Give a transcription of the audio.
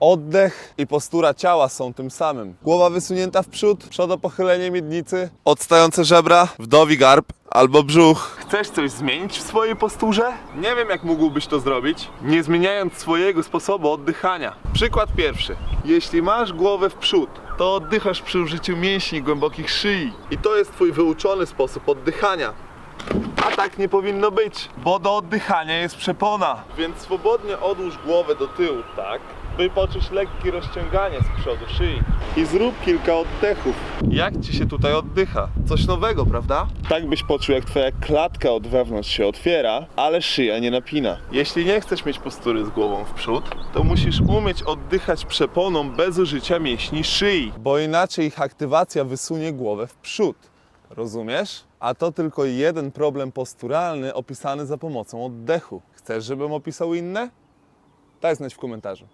Oddech i postura ciała są tym samym. Głowa wysunięta w przód, przodopochylenie miednicy, odstające żebra, wdowi garb albo brzuch. Chcesz coś zmienić w swojej posturze? Nie wiem, jak mógłbyś to zrobić, nie zmieniając swojego sposobu oddychania. Przykład pierwszy. Jeśli masz głowę w przód, to oddychasz przy użyciu mięśni głębokich szyi. I to jest twój wyuczony sposób oddychania. A tak nie powinno być, bo do oddychania jest przepona. Więc swobodnie odłóż głowę do tyłu, tak? By poczuć lekkie rozciąganie z przodu szyi. I zrób kilka oddechów. Jak ci się tutaj oddycha? Coś nowego, prawda? Tak byś poczuł, jak twoja klatka od wewnątrz się otwiera, ale szyja nie napina. Jeśli nie chcesz mieć postury z głową w przód, to musisz umieć oddychać przeponą bez użycia mięśni szyi. Bo inaczej ich aktywacja wysunie głowę w przód. Rozumiesz? A to tylko jeden problem posturalny opisany za pomocą oddechu. Chcesz, żebym opisał inne? Daj znać w komentarzu.